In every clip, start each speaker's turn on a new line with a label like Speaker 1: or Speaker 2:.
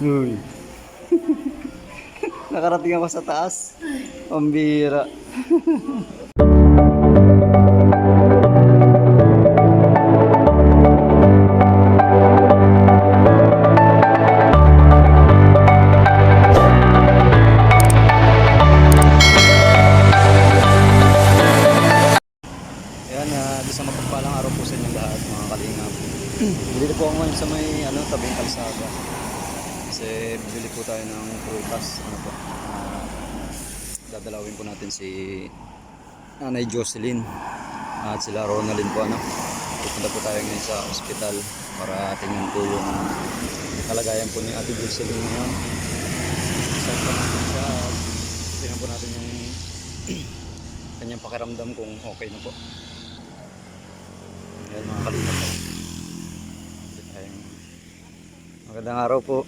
Speaker 1: Uy. Nakarating ako sa taas. Pambira. Nanay Jocelyn at sila Ronaldin po. Ano. Pupunta po tayo ngayon sa ospital para tingnan po yung kalagayan po ni Ate Jocelyn ngayon. Saan po natin siya tingnan po natin yung kanyang pakiramdam kung okay na po. Ayan mga kalingap po. Magandang araw po.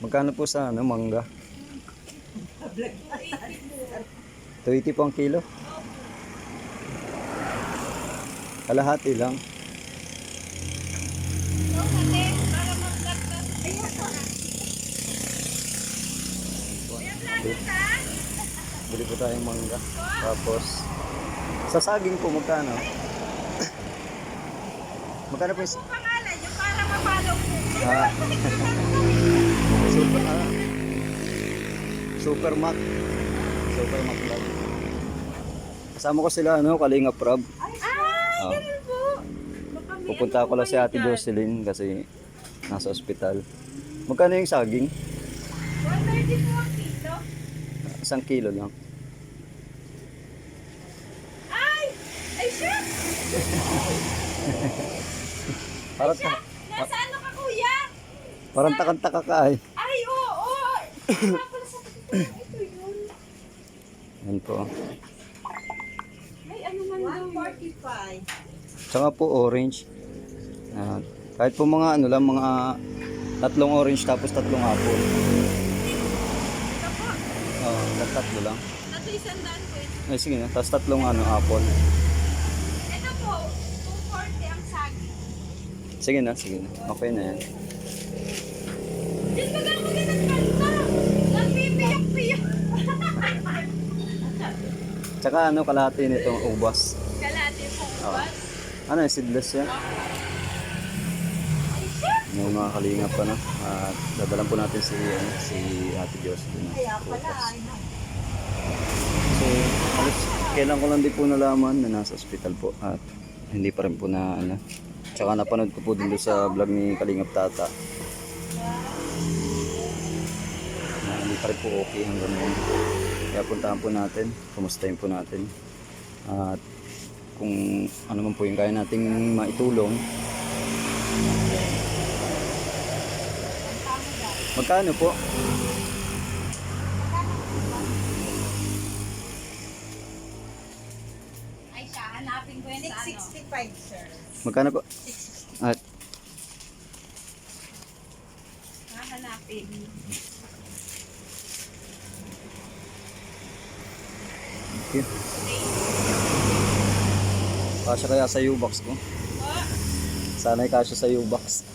Speaker 1: Magkano po sa ano, mangga? 280 po ang kilo. Kalahati lang. Bili po tayong mangga. Tapos, sa saging po magkano? magkano po yung...
Speaker 2: pangalan nyo para mapalaw po.
Speaker 1: Ah. Super, ah. Super Mac. Super Mac lang. Kasama ko sila, ano, Kalinga Prab.
Speaker 2: Ay,
Speaker 1: Ah.
Speaker 2: ganun po.
Speaker 1: Pupunta
Speaker 2: ano
Speaker 1: ko lang si Ate Jocelyn kasi nasa ospital. Magkano yung saging?
Speaker 2: 130 po ang kilo.
Speaker 1: Isang kilo lang.
Speaker 2: Ay! Ay, siya!
Speaker 1: Parang,
Speaker 2: Siya! Nasa ano ka, kuya?
Speaker 1: parang takang-taka ka ay.
Speaker 2: Ay, oo! oo. Ito yun.
Speaker 1: Yan po.
Speaker 2: Ay, ano man daw. 145.
Speaker 1: Tsaka po orange. Ah, kahit po mga ano lang, mga tatlong orange tapos tatlong apple.
Speaker 2: Ito po.
Speaker 1: Oo, tatlo lang.
Speaker 2: Tatlo isang daan po.
Speaker 1: Ay, sige na. Tapos tatlong ano, apple.
Speaker 2: Ito po, 240 ang sagi.
Speaker 1: Sige na, sige na. Okay na yan.
Speaker 2: Diyan ba ako ginagkanta? Nagpipiyak-piyak.
Speaker 1: Tsaka ano, kalahati nitong ubas.
Speaker 2: Ba?
Speaker 1: Ano, seedless yan?
Speaker 2: Siya!
Speaker 1: Yung mga kalingap pa na. At dadalan po natin si, ano, si Ate
Speaker 2: na.
Speaker 1: So, alas, kailan ko lang din po nalaman na nasa ospital po. At hindi pa rin po na, ano. Tsaka napanood ko po din sa vlog ni Kalingap Tata. Na hindi pa rin po okay hanggang ngayon. Kaya puntahan po natin. Kumustahin po natin. At kung ano man po yung kaya nating maitulong. Magkano po?
Speaker 2: Ay, siya, hanapin ko yan sa ano.
Speaker 3: 665, sir.
Speaker 1: Magkano po? At
Speaker 2: Hahanapin.
Speaker 1: Okay. Kasya kaya sa U-box ko? Sana'y kasya sa U-box.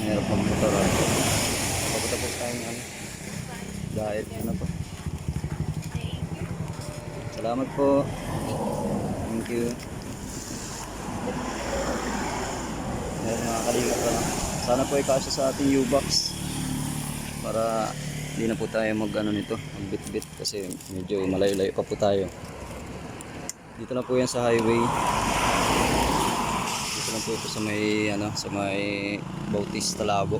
Speaker 1: Mahirap mag-motor. ah. Papunta po tayo ano. Diet. Ano po? Salamat po. Thank you. Ayan mga kalingap ko lang. Sana po ay kasya sa ating U-box. Para hindi na po tayo mag ano nito, magbit-bit kasi medyo malayo-layo pa po tayo. Dito lang po yan sa highway. Dito lang po ito sa may ano, sa may Bautista Talabo.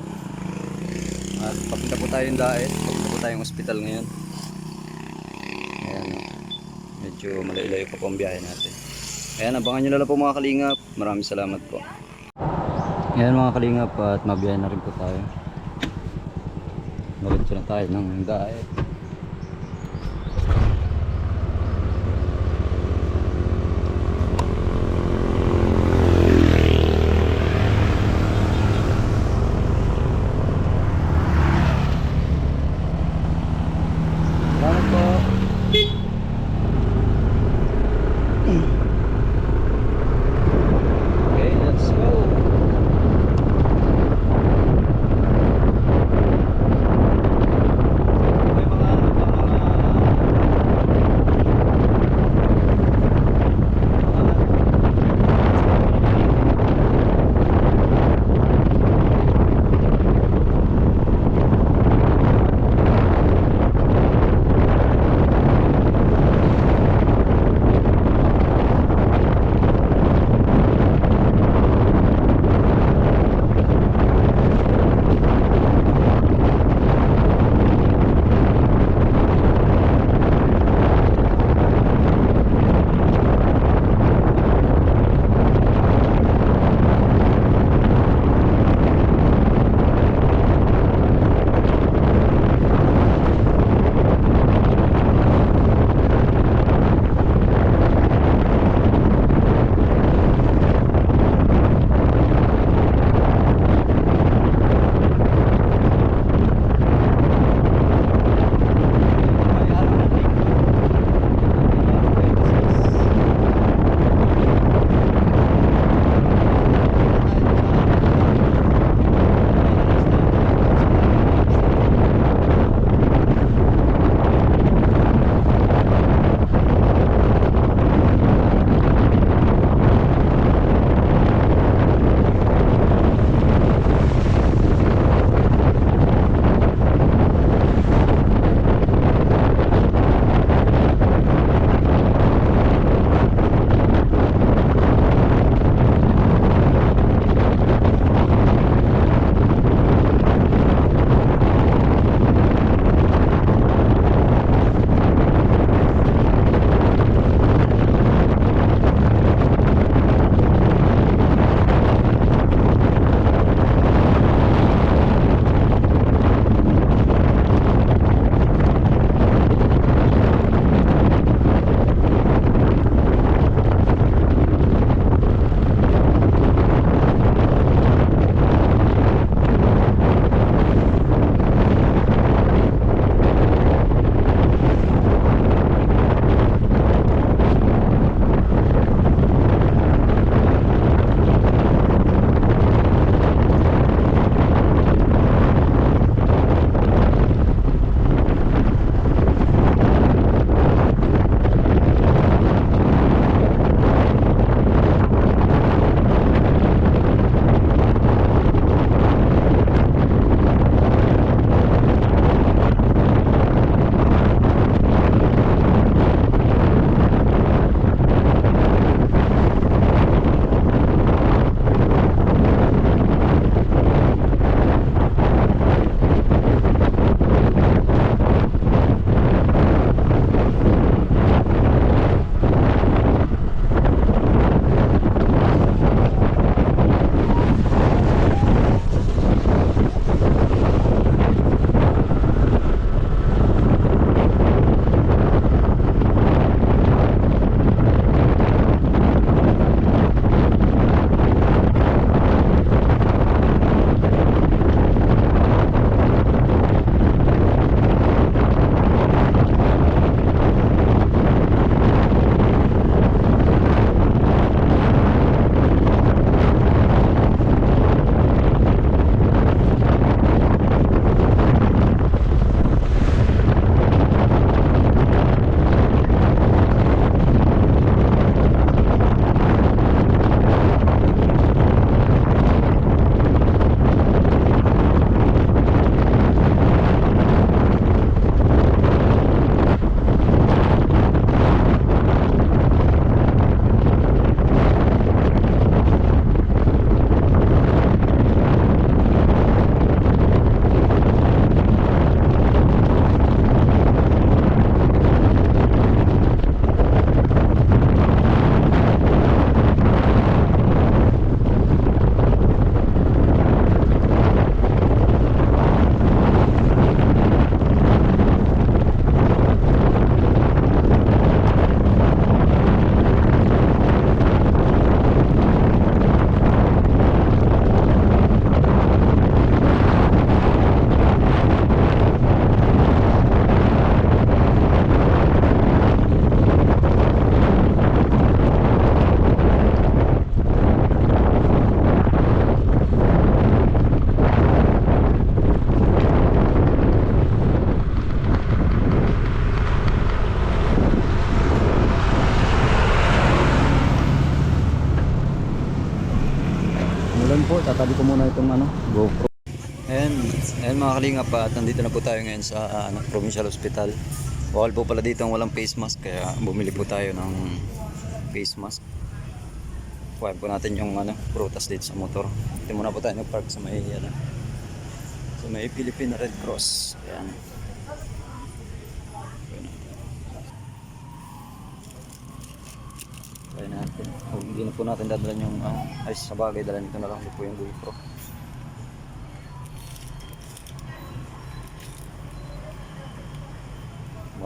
Speaker 1: At papunta po tayong daet, papunta po tayong ospital ngayon. Ayan, oh. medyo malayo-layo pa po ang biyahe natin. Ayan, abangan nyo na lang po mga kalingap. Maraming salamat po. Ayan mga kalingap at mabiyahe na rin po tayo. Malit na tayo ng diet. And mga kalingap at nandito na po tayo ngayon sa ano, Provincial Hospital. Bawal po pala dito ang walang face mask, kaya bumili po tayo ng face mask. Kuhain po natin yung ano, prutas dito sa motor. Dito muna po tayo nag-park sa may, ano, sa may Philippine Red Cross. Ayan. Try natin. Oh, hindi na po natin dadalan yung ano, ay sa bagay, dalan ito na lang po yung GoPro.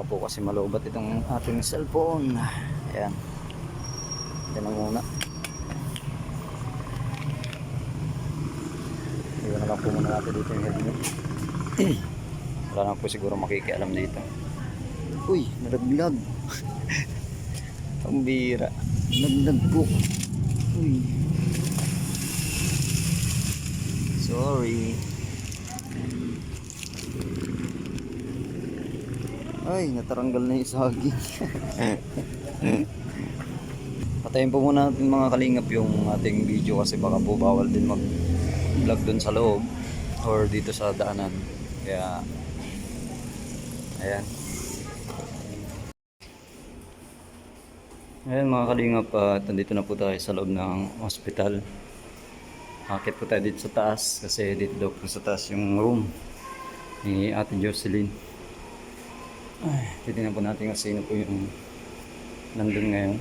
Speaker 1: Po kasi malubat itong ating cellphone. Ayan. Ito na muna. Iwan na lang po muna natin dito yung helmet. Wala na po siguro makikialam dito. Uy, nalaglag. Ang bira. Nalaglag po. Uy. Sorry. Ay, nataranggal na yung saging. Patayin po muna natin mga kalingap yung ating video kasi baka po bawal din mag vlog dun sa loob or dito sa daanan. Kaya, ayan. Ayan mga kalingap, at nandito na po tayo sa loob ng hospital. Akit po tayo dito sa taas kasi dito daw po sa taas yung room ni Ate Jocelyn. Ay, titignan po natin kung sino po yung nandun ngayon.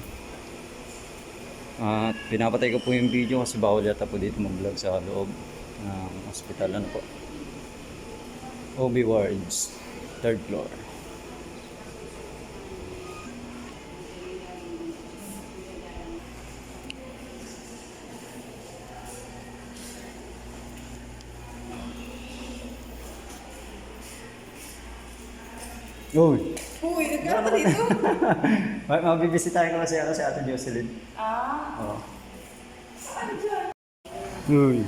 Speaker 1: At pinapatay ko po yung video kasi bawal yata po dito mag-vlog sa loob ng hospital. Ano po? OB wards, third floor. Uy!
Speaker 4: Uy, nagkano ka dito?
Speaker 1: Mabibisitahin ko kasi ako si Ate Jocelyn.
Speaker 4: Ah,
Speaker 1: Oo. Uy.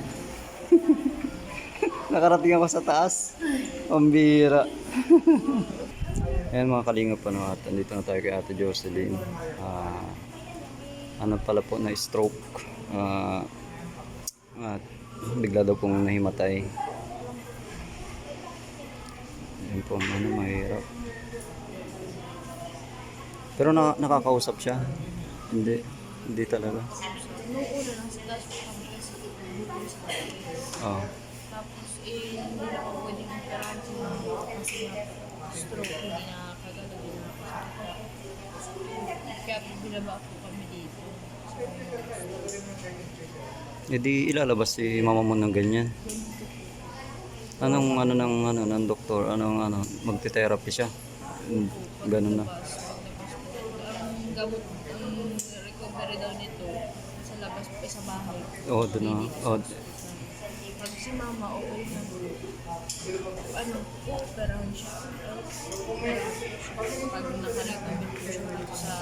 Speaker 1: Nakarating ako sa taas. Pambira. Ayan mga kalingap ano at andito na tayo kay Ate Jocelyn. Ah, ano pala po na stroke. Ah, at bigla daw pong nahimatay. Ayan po, ano, mahirap. Pero na, nakakausap siya. Hindi. Hindi talaga. Oo.
Speaker 4: Tapos, eh, hindi na ako mama kasi stroke, hindi na kagalaw, na. Kaya binaba po kami dito.
Speaker 1: E di ilalabas si mama mo ng ganyan. Anong ano ng ano ng doktor, anong ano magte-therapy siya. Ganun na.
Speaker 4: Gamot, ang recovery daw nito, sa labas pa sa bahay.
Speaker 1: Oo, doon na. Oh,
Speaker 4: Pag si mama, okay na po. Ano, operahan siya. Pag nakarecommend po siya dito sa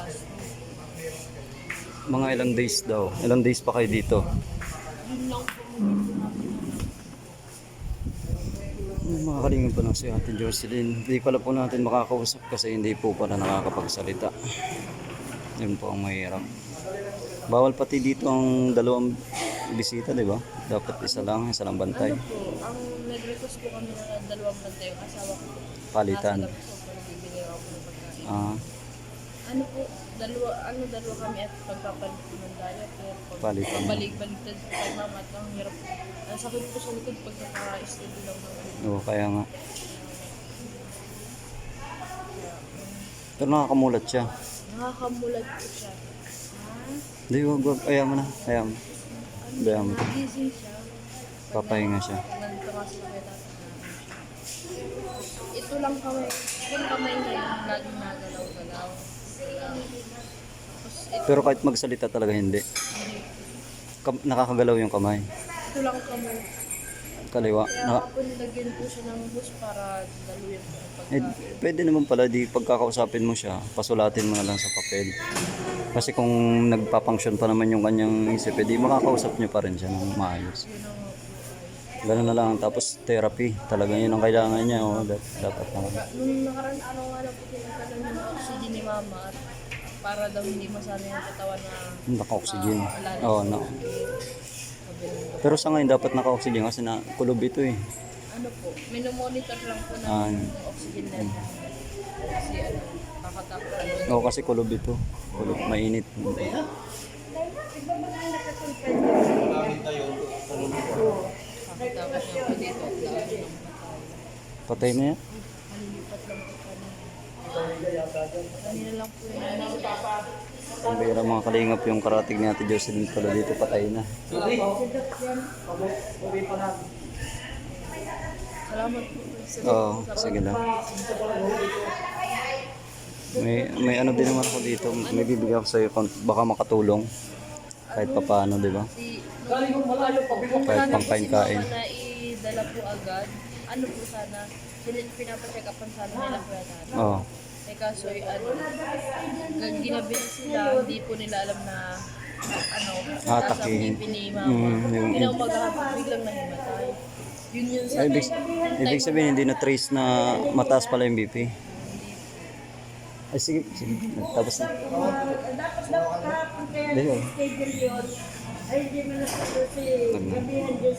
Speaker 1: mga ilang days daw. Ilang days pa kayo dito?
Speaker 4: yun lang po
Speaker 1: Mga kalingin pa lang si Ate Jocelyn. Hindi pala po natin makakausap kasi hindi po pala nakakapagsalita. Yun po ang mahirap. Bawal pati dito ang dalawang bisita, di ba? Dapat isa lang, isa lang bantay.
Speaker 4: Ano po, ang nag-request po kami na dalawang bantay yung asawa ko.
Speaker 1: Palitan.
Speaker 4: Nasa labas po, pero bibigay ako ng pagkain.
Speaker 1: Ah,
Speaker 4: Ano po, dalawa, ano dalawa kami at pagpapalit po ng diaper. Pag,
Speaker 1: Palitan.
Speaker 4: Pabalik-baliktad po kay mama at ang hirap. Ang sakit po sa likod pag naka-steady lang ng
Speaker 1: oo, kaya nga. Pero nakakamulat siya.
Speaker 4: Nakakamulat po siya.
Speaker 1: Hindi, wag, wag. Ayaw mo na. Ayaw mo. Ayaw mo.
Speaker 4: Nagising siya.
Speaker 1: Papahinga siya.
Speaker 4: Kasi tatay Ito lang kamay. Yung kamay niya yung laging nagalaw-galaw.
Speaker 1: Pero kahit magsalita talaga hindi. Kam- nakakagalaw yung kamay.
Speaker 4: ito lang kamay.
Speaker 1: Kaliwa.
Speaker 4: Kaya po nilagyan po siya ng bus para daluyan po ng
Speaker 1: eh,
Speaker 4: pagkain.
Speaker 1: pwede naman pala di pagkakausapin mo siya, pasulatin mo na lang sa papel. Kasi kung nagpa-function pa naman yung kanyang isip, eh, di makakausap niyo pa rin siya ng maayos.
Speaker 4: Yun ang.
Speaker 1: Ganun na lang. Tapos therapy. Talaga yun ang kailangan niya. Oh, dapat, dapat naman.
Speaker 4: Nung nakaraan araw nga lang po tinatalan yung oxygen ni mama at para daw hindi masanay ang katawan na
Speaker 1: Naka-oxygen. Oo, oh, no.
Speaker 4: Ng
Speaker 1: Pero sa ngayon dapat naka-oxygen kasi na kulob ito eh.
Speaker 4: ano po, minomonitor lang po
Speaker 1: Ah.
Speaker 4: namin yung oxygen level. Kasi ano, kakatapos.
Speaker 1: Oo kasi kulob ito. Kulob, mainit.
Speaker 4: Kakatapos niya po dito. Ng patay.
Speaker 1: Na yan.
Speaker 4: Lang. Kanina lang po yun. Ano,
Speaker 1: Ang bira mga kalingap yung karating ni Ate Jocelyn pala dito patay na.
Speaker 4: Salamat po.
Speaker 1: Oo, sige lang. May, may ano din naman ako dito. May bibigyan ako sa'yo kung baka makatulong. Kahit pa paano, di ba? Kahit
Speaker 4: mama na idala po agad, ano po sana, pinapacheck upan sana nila kuya tatay.
Speaker 1: Oo.
Speaker 4: Eh kaso, eh, ano, ginabi na sila, hindi po nila alam na, ano,
Speaker 1: Ah,
Speaker 4: nasa
Speaker 1: takihin.
Speaker 4: pipi ni mama.
Speaker 1: Mm, yung-
Speaker 4: Pinaumagahan, biglang nahimatay. Yun yun sa
Speaker 1: Ay, ibig, ibig sabihin hindi na trace na mataas pala yung BP. Ay, sige, sige. Tapos na. Hindi, oh.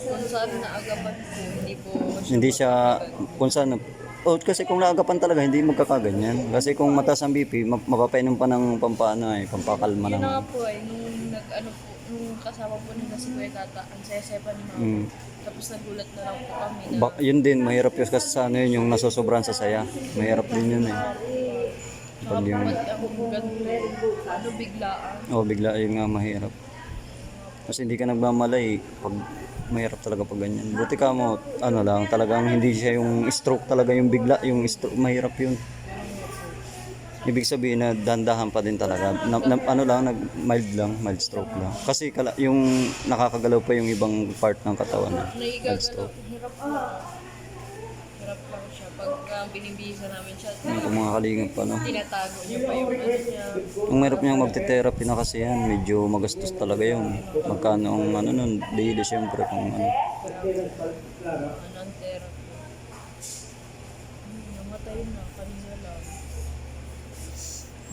Speaker 4: kung saan naagapan po, hindi po
Speaker 1: Hindi siya, kung saan, oh, kasi kung naagapan talaga, hindi magkakaganyan. Kasi kung mataas ang BP, ma- mapapainom pa ng pampano eh, pampakalma
Speaker 4: Yun na nga
Speaker 1: naman.
Speaker 4: po ay, nung nag, ano po, nung kasama po nila si Kuya Tata, ang saya-saya pa ni Mama.
Speaker 1: Mm.
Speaker 4: Tapos nagulat na lang po kami na,
Speaker 1: Ba, yun din, mahirap yun kasi sa ano yun, yung nasusobran sa saya. Mahirap din yun eh. Pag yung,
Speaker 4: ako ganito, ano biglaan.
Speaker 1: oh, bigla yun nga mahirap. Kasi hindi ka nagmamalay, pag mahirap talaga pag ganyan. Buti ka mo, ano lang, talagang hindi siya yung stroke talaga yung bigla, yung stroke, mahirap yun. Ibig sabihin na dandahan pa din talaga. Na, na- ano lang, nag mild lang, mild stroke lang. Kasi kala, yung nakakagalaw pa yung ibang part ng katawan na mild stroke.
Speaker 4: Pag uh, binibisa namin siya,
Speaker 1: Yung kung mga kalingap pa, no?
Speaker 4: tinatago niya pa yung ano niya.
Speaker 1: Ang mahirap niyang magte-therapy na kasi yan, medyo magastos talaga yun. Magkano ang ano nun, daily syempre kung ano.
Speaker 4: Anong therapy. Hmm, namatay na, kanina lang.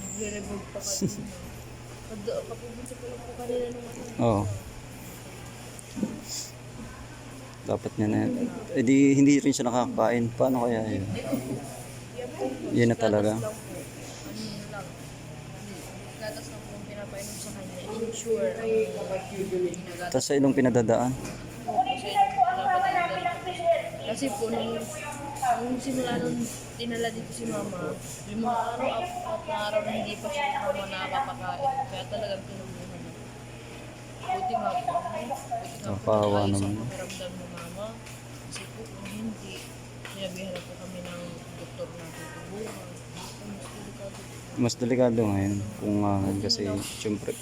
Speaker 4: Nagre-revolve pa kanina. Kad- Kapupunta ko lang po kanina nung ano.
Speaker 1: Oo. Dapat niya na Eh di, hindi rin siya nakakain. Paano kaya yun? Yun na talaga.
Speaker 4: Gatas ang pinapainom sa kanya. Ginagatas
Speaker 1: Tapos sa ilong pinadadaan.
Speaker 4: kasi po nung, nung simula nung tinala dito si mama, mga araw at na araw na hindi pa siya mama nakakapakain. Kaya talagang na. Buti nga po. Buti nga po
Speaker 1: Nakawa
Speaker 4: naayos
Speaker 1: naman.
Speaker 4: ang pakiramdam ni mama. Kasi po kung hindi, sinabihan na po kami ng doktor na. Mas delikado po.
Speaker 1: Mas delikado ngayon. Kung ah, kasi syempre,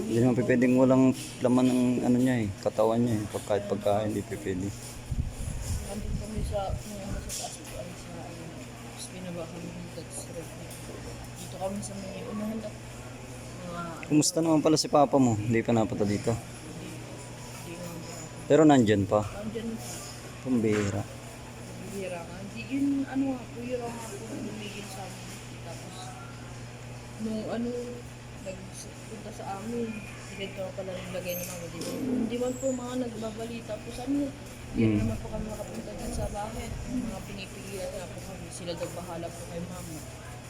Speaker 1: hindi naman pwedeng walang laman ng ano niya eh, katawan niya eh. Pag kahit pagkain, hindi pwede.
Speaker 4: Nandun kami sa, ano sa taas po ay sa, ano, tapos kami dito sa roof. Dito kami sa may
Speaker 1: Kumusta naman pala si Papa mo? Hindi pa napunta dito.
Speaker 4: nga.
Speaker 1: Pero nandyan pa.
Speaker 4: Andyan po,
Speaker 1: Pambira.
Speaker 4: bihira nga. Hindi, yun, ano nga yun nga po, lumigil sa amin. Tapos, nung ano, nagpunta sa amin, ganito na pala nilagay ni mama, di ba? Hindi man po mga nagbabalita po sa amin. Hindi
Speaker 1: Mm.
Speaker 4: naman po kami makapunta dyan sa bakit. Mga pinipigilan na po kami. Sila daw bahala po kay mama.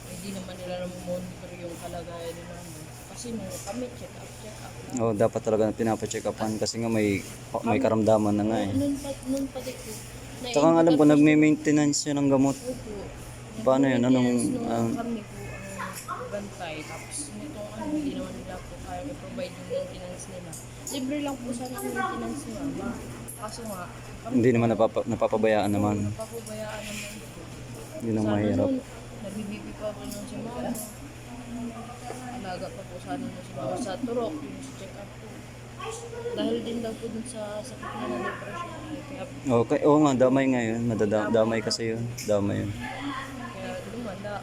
Speaker 4: Hindi naman nila namomonitor yung kalagayan ni mama. Kasi nung kami, check up, check up. lang.
Speaker 1: Oh, dapat talaga pinapacheck upan kasi nga may may karamdaman na nga eh.
Speaker 4: Noon pa, noon pati po. na-
Speaker 1: Tsaka nga alam ko nagme-maintenance siya ng gamot.
Speaker 4: Opo.
Speaker 1: Paano yun? Anong
Speaker 4: Nung
Speaker 1: um,
Speaker 4: kami po ang bantay. Tapos nitong ano, hindi naman nila po kaya i-provide yung maintenance nila. Libre lang po sana ang maintenance ni mama. Kaso nga, kami
Speaker 1: hindi naman napapa, napapabayaan naman.
Speaker 4: napapabayaan naman po.
Speaker 1: Yun ang
Speaker 4: Sana
Speaker 1: mahirap.
Speaker 4: nun, nabibibi pa po nung si mama. Alaga pa po sana nung si mama sa turok, yung sa check up po. Dahil din daw po dun sa sakit ng depression. Kaya,
Speaker 1: Okay, oo nga, damay nga yun. Madada, damay kasi yun. Damay yun.
Speaker 4: kaya lumala.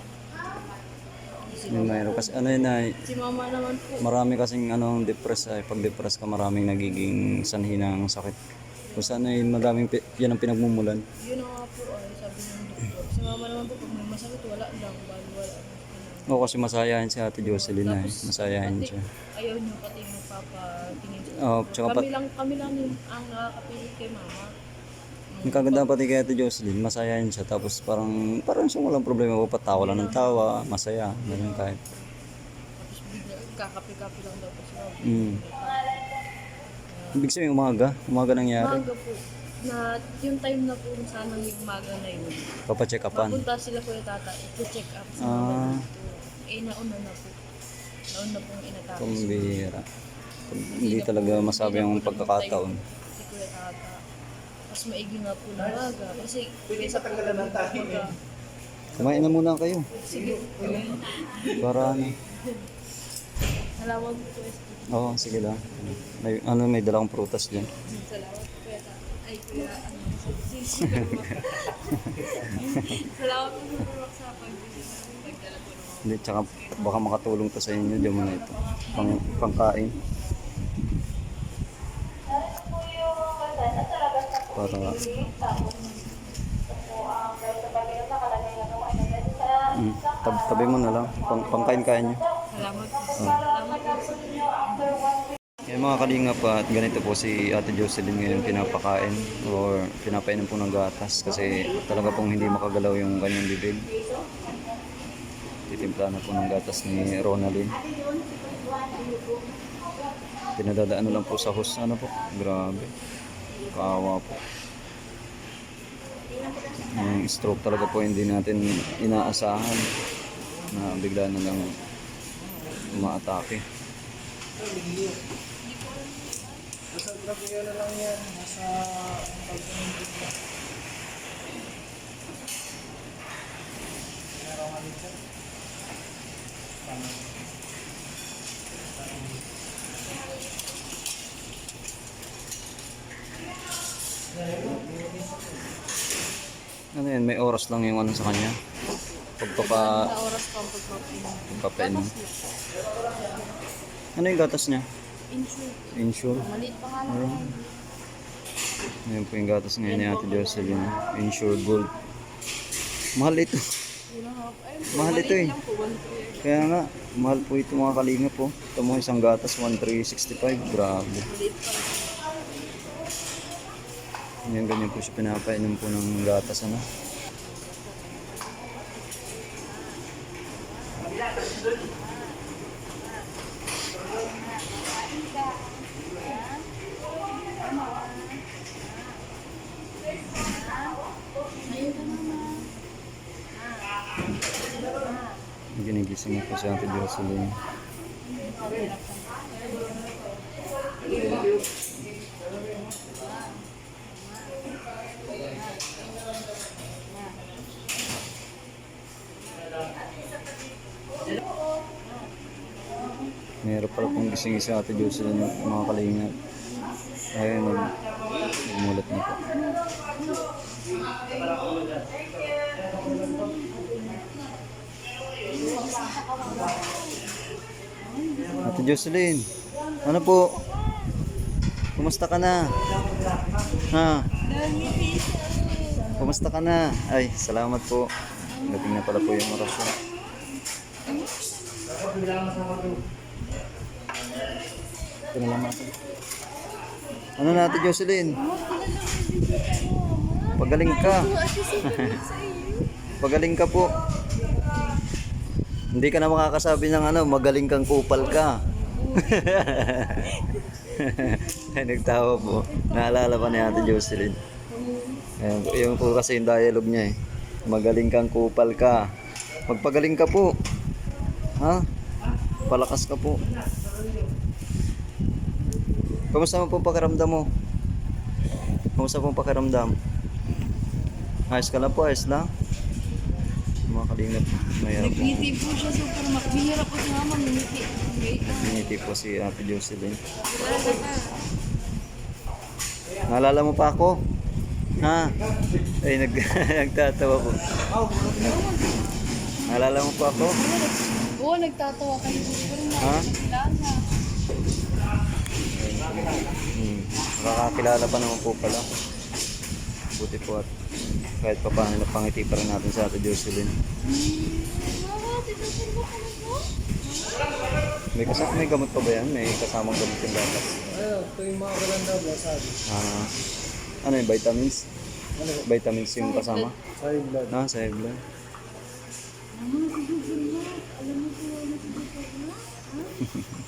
Speaker 4: Si
Speaker 1: Yun mahirap. Kasi ano yun ay,
Speaker 4: Si mama naman po,
Speaker 1: marami kasing ano, depress ay. Pag depress ka, maraming nagiging sanhi ng sakit. Kung saan ay maraming, pi- yan ang pinagmumulan.
Speaker 4: yun na nga po ay sabi ng doktor. Si mama naman po, pag may masakit, wala lang, wala.
Speaker 1: Oo, kasi masayahin si Ate Jocelyn na eh. Masayahin siya.
Speaker 4: Ayaw niyo pati magpapatingin sa
Speaker 1: Oo, tsaka
Speaker 4: kami
Speaker 1: pat-
Speaker 4: lang, kami lang yung ang nakakapilit kay mama.
Speaker 1: Ang kaganda pati kay Ate Jocelyn, masayahin siya. Tapos parang, parang siya walang problema. Patawa lang ng tawa, masaya. Ganun kahit.
Speaker 4: Tapos bigla, kakapi-kapi lang daw po sila.
Speaker 1: Mm. Ibig sabihin umaga. Umaga nangyari.
Speaker 4: Umaga po, na yung time na po sana yung umaga na yun.
Speaker 1: Papacheck upan.
Speaker 4: Papunta sila po yung tata, i-check up sa
Speaker 1: Ah.
Speaker 4: Eh, nauna na po. Nauna pong inatake.
Speaker 1: Kumbira. Hindi talaga masabi ang pagkakataon.
Speaker 4: Si Kuya Tata. Mas maigi nga po na umaga. Kasi kaysa po pagka,
Speaker 1: Kumain na muna kayo.
Speaker 4: sige,
Speaker 1: Para ano.
Speaker 4: salamat po.
Speaker 1: Oo, sige lang. May, ano, may dalang prutas dyan.
Speaker 4: Salamat Kuya Tata. Ay, Kuya, ano, Salamat po sa sa pagdala po ng mga
Speaker 1: Hindi, tsaka baka makatulong to sa inyo. Diyan muna ito. Pang, pangkain. Para... Mm, tab tabi mo na lang. Pang, pangkain-kain nyo.
Speaker 4: Salamat po.
Speaker 1: Yan mga kalinga pa at ganito po si Ate Jocelyn ngayon pinapakain or pinapainom po ng gatas kasi talaga pong hindi makagalaw yung kanyang bibig. Titimpla na po ng gatas ni Ronaldin. Pinadadaan lang po sa hus. Ano po? Grabe. Kawa po. Yung stroke talaga po hindi natin inaasahan na bigla na lang umaatake. Ano yan, may oras lang yung ano sa kanya. Pagpapa,
Speaker 4: Sa oras pa pagpapainom.
Speaker 1: Ano yung gatas niya?
Speaker 4: Insure.
Speaker 1: Insure.
Speaker 4: Maliit pa nga lang.
Speaker 1: Ayan po yung gatas ngayon ni Ate Jocelyn. Insure Gold. Mahal ito. Mahal ito eh. Kaya nga, mahal po ito mga kalinga po. Ito mo isang gatas, 1,365. Grabe.
Speaker 4: Maliit pa lang.
Speaker 1: Yan, ganyan po siya pinapainom po ng gatas, ano. Ginigising mo po Jocelyn. Meron pala pong gising si Ate Jocelyn mga kalinga. Ayun, nag nagmulat na po. Ate Jocelyn, ano po? Kumusta ka na? Ha? Kumusta ka na? Ay, salamat po. Dating na pala po yung orasyon. Ito na lang. Ano na Ate Jocelyn? Pagaling ka. Pagaling ka po. Hindi ka na makakasabi ng ano, magaling kang kupal ka. Ay, nagtawa po. Naalala pa ni Ate Jocelyn. Ayan, po, yung po kasi yung dialogue niya eh. Magaling kang kupal ka. Magpagaling ka po. Ha? Palakas ka po. Kamusta mo po pakiramdam mo? Kamusta po pakiramdam? Ayos ka lang po, ayos lang. Kalingap, mayroon po.
Speaker 4: Ngiti po siya super mak. Bihira po si mama, lang.
Speaker 1: Ngiti po si Ate Jocelyn. Naalala mo pa ako? Ha? Ay, nag nagtatawa po. Naalala mo pa ako?
Speaker 4: Oo, nagtatawa kayo.
Speaker 1: Ha? Hmm. Nakakakilala pa naman po pala. Buti po at kahit pa paano napangiti pa rin natin sa Ate Jocelyn. May kasama, may gamot pa ba yan? May kasamang gamot yung gatas.
Speaker 2: Ano, ito yung mga kalanda ba sabi?
Speaker 1: Ah, ano yung vitamins?
Speaker 2: Ano,
Speaker 1: Vitamins yung kasama?
Speaker 2: sa blood.
Speaker 1: Ah, sa blood.
Speaker 2: Bakit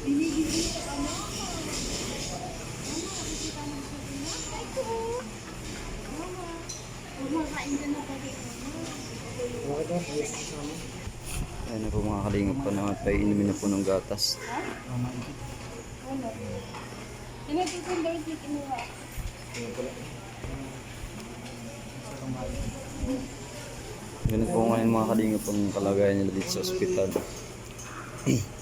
Speaker 2: ba? Yes, kasama.
Speaker 1: Ayan na po mga kalingap ko na painumin na po ng gatas. Ganun po ngayon mga kalingap ang kalagayan nila dito sa ospital.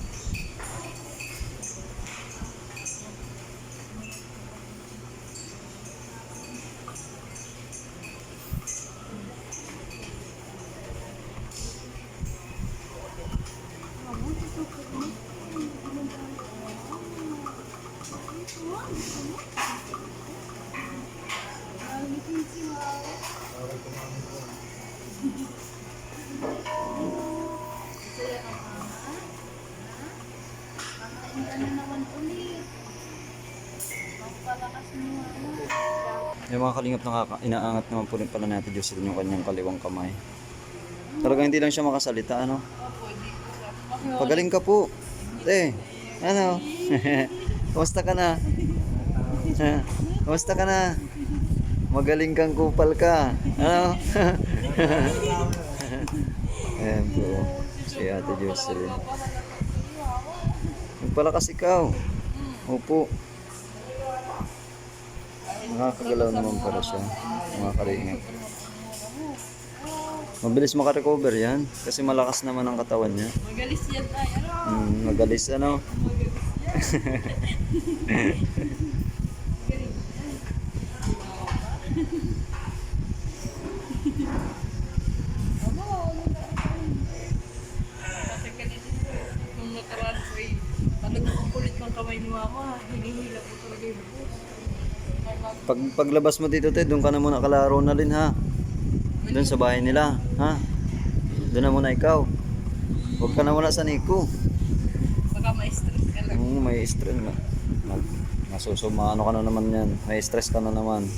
Speaker 1: mga kalingap nakaka inaangat naman po rin pala natin Diyos yung kanyang kaliwang kamay. Talagang hindi lang siya makasalita, ano? Pagaling ka po. Eh, ano? Kumusta ka na? Ha? Kumusta ka na? Magaling kang kupal ka. Ano? Ayan po. Si Ate Jocelyn. Magpalakas ikaw. Opo. Nakakagalaw naman pala siya. Mga kalingap. Mabilis makarecover yan. Kasi malakas naman ang katawan niya.
Speaker 4: Magalis yan tayo. Ano?
Speaker 1: Mm, magalis ano.
Speaker 4: Kasi kanina, nung nakaraan ko eh, pag kulit ng kamay ni mama, hinihila ko talaga yung buhok.
Speaker 1: Pag paglabas mo dito, te, doon ka na muna kalaro na rin ha. Doon sa bahay nila, ha? Doon na muna ikaw. Huwag ka na muna sa Nico.
Speaker 4: Baka ma-stress ka lang.
Speaker 1: Mm, may stress na. Masusuma, ano ka na naman yan. May stress ka na naman.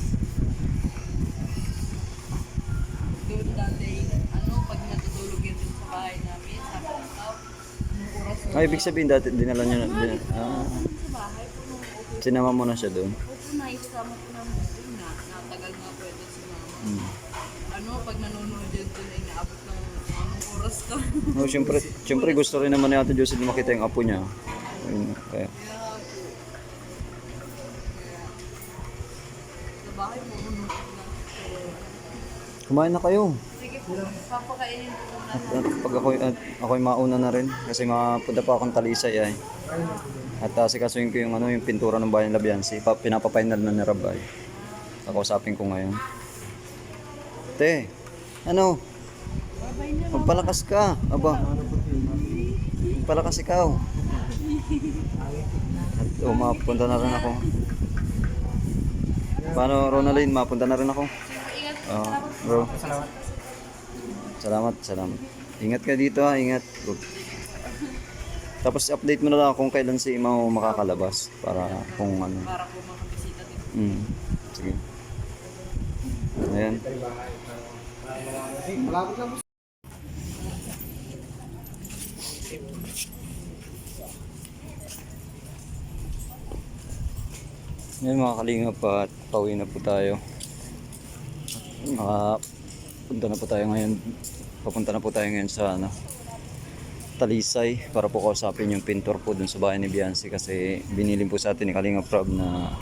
Speaker 4: Doon dati, ano, pag natutulog yun sa bahay namin, sa kantaw, nung oras na
Speaker 1: Ay, ibig sabihin dati, dinala niyo na. Din, ah, sinama mo na siya doon.
Speaker 4: Opo na, isama ko ng yun nga, natagal po ito si mama.
Speaker 1: Mm.
Speaker 4: Ano, pag nanonood yun dun ay naabot ng anong oras to.
Speaker 1: No, syempre, syempre gusto rin naman ni Ate Jocelyn makita yung apo niya. Ayun, kaya,
Speaker 4: po, sa bahay po, na.
Speaker 1: kumain na kayo.
Speaker 4: Sige po, papakainin ko muna.
Speaker 1: At, at pag ako, at ako'y mauna na rin kasi mapunta pa akong talisay ay. At uh, sikasuin ko yung ano yung pintura ng bayan Labiansi. Pa, pinapapainal na ni Rabay. Kakausapin ko ngayon. Te, ano? Magpalakas ka. Aba. Magpalakas ikaw. At oh, mapunta na rin ako. Paano, Ronaldine? Mapunta na rin ako.
Speaker 4: Po,
Speaker 1: Oo,
Speaker 4: salamat
Speaker 1: bro. Salamat, salamat. Ingat ka dito ha, ingat. Bro. Tapos update mo na lang kung kailan si Imaw makakalabas para kung ano.
Speaker 4: Para po makabisita din.
Speaker 1: Mm. Sige. Ayan. Ngayon mga kalingap at pauwi na po tayo. Mga punta na po tayo ngayon. Papunta na po tayo ngayon sa ano, Talisay para po kausapin yung pintor po dun sa bahay ni Biancy kasi binilin po sa atin ni Kalingap Rob na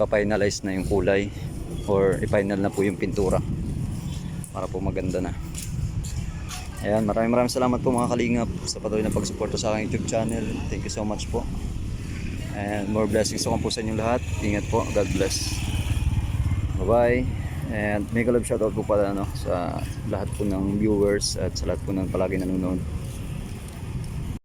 Speaker 1: papainalize na yung kulay or i-final na po yung pintura para po maganda na. Ayan, maraming maraming salamat po mga kalingap sa patuloy na pagsuporta sa aking YouTube channel. Thank you so much po. And more blessings po sa inyong lahat. Ingat po. God bless. Bye-bye. And mega love shoutout po pala no, sa lahat po ng viewers at sa lahat po ng palagi nanonood.